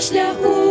шляху.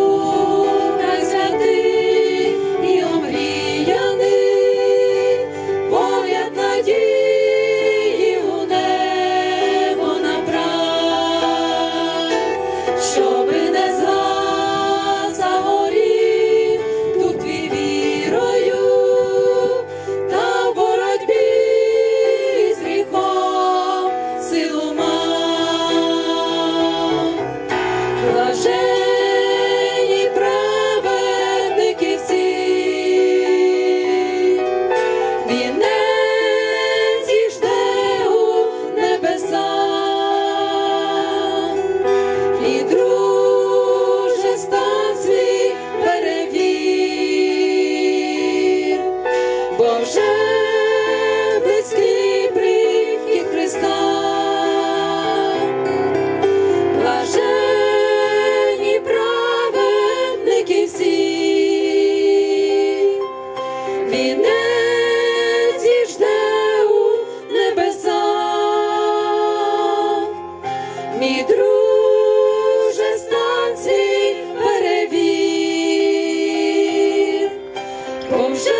мій друже станції перевір. Бо вже